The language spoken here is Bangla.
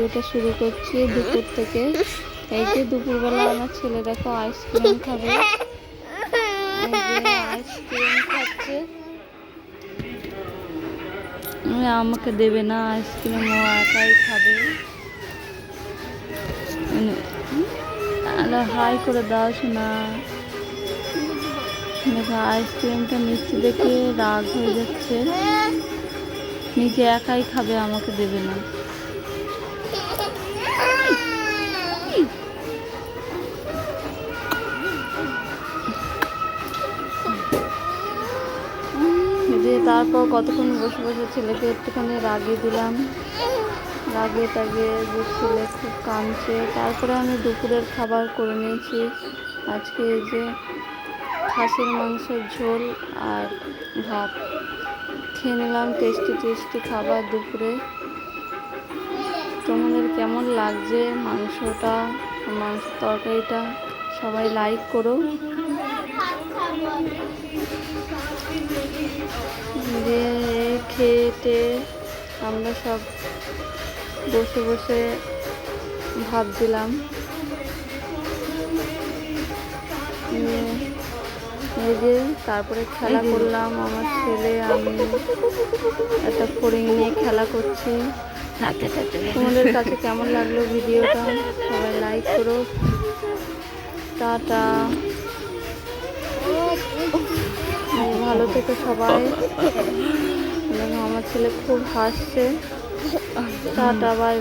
ভিডিওটা শুরু করছি দুপুর থেকে। এই যে দুপুরবেলা আমার ছেলে দেখো আইসক্রিম খাবে। আইসক্রিম খাচ্ছে। আমাকে দেবে না আইসক্রিম ও একাই খাবে। হাই করে দাও শোনা দেখো আইসক্রিমটা নিচ্ছি দেখে রাগ হয়ে যাচ্ছে। নিজে একাই খাবে, আমাকে দেবে না। যে তারপর কতক্ষণ বসে বসে ছেলেকে একটুখানি রাগিয়ে দিলাম। রাগে টাগে যে ছেলে খুব কাঁদছে। তারপরে আমি দুপুরের খাবার করে নিয়েছি। আজকে যে খাসির মাংসের ঝোল আর ভাত। খেয়ে নিলাম টেস্টি টেস্টি খাবার দুপুরে। তোমাদের কেমন লাগছে মাংসটা, মাংস তরকারিটা? সবাই লাইক করো। দিয়ে খেয়ে আমরা সব বসে বসে ভাবছিলাম দিলাম। এই যে তারপরে খেলা করলাম আমার ছেলে আমি একটা ফড়িং নিয়ে খেলা করছি। তোমাদের কাছে কেমন লাগল ভিডিওটা? সবাই লাইক করো। টাটা। ভালো থেকো সবাই। আমার ছেলে খুব হাসছে। Ta-ta bye.